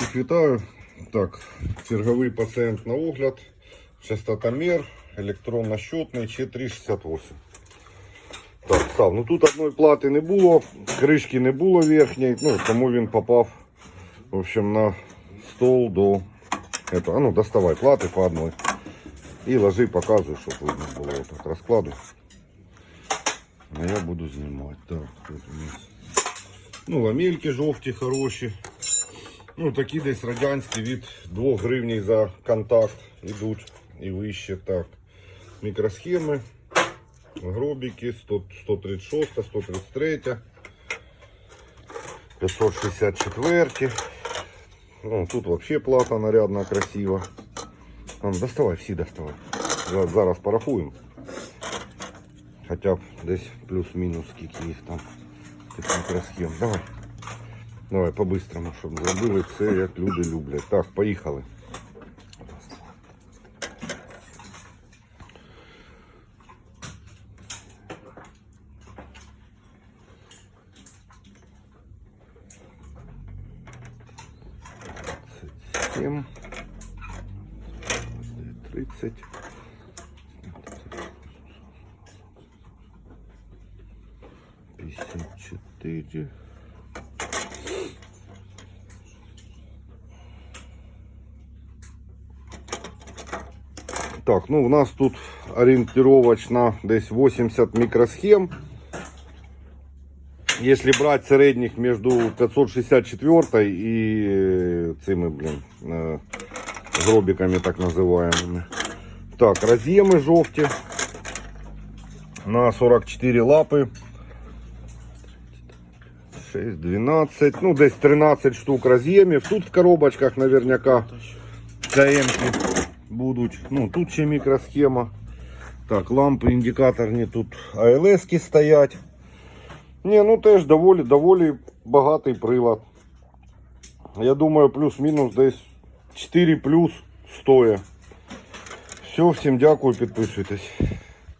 Всіх вітаю. Так, черговий пацієнт на огляд. Частотомер, електронно-щотний Ч368. Так, став. Ну тут одної плати не було, кришки не було верхньої, ну тому він попав в общем, на стол до этого. А ну доставай плати по одной. І ложи, показуй, щоб видно було так розкладу. А я буду знімати. Так, тут у нас. Ну, ламельки жовті, хороші. Ну, такі десь радянські від 2 гривень за контакт ідуть і вище. Так. Мікросхеми, гробики 100, 136, 133, 564. Ну, тут вообще плата нарядна, красива. Там, доставай, всі доставай. Зараз, зараз порахуємо. Хоча б десь плюс-мінус скільки їх там. Тих мікросхем. Давай. Давай по-бистрому, щоб зробили все, як люди люблять. Так, поїхали. Семь. Тридцать. Пятьдесят четыре. Так, ну у нас тут ориентировочно десь 80 микросхем. Если брать середніх между 564 і е, цими, блін, е, гробиками так називаємо. Так, роз'єми жовті на 44 лапи. 6, 12, ну десь 13 штук роз'ємів. Тут в коробочках наверняка КМ Будуть. Ну, тут ще мікросхема. Так, лампи індикаторні тут АЛС стоять. Ні, ну теж доволі, доволі багатий прилад. Я думаю, плюс-мінус десь 4 плюс стоя. Все, всім дякую, підписуйтесь.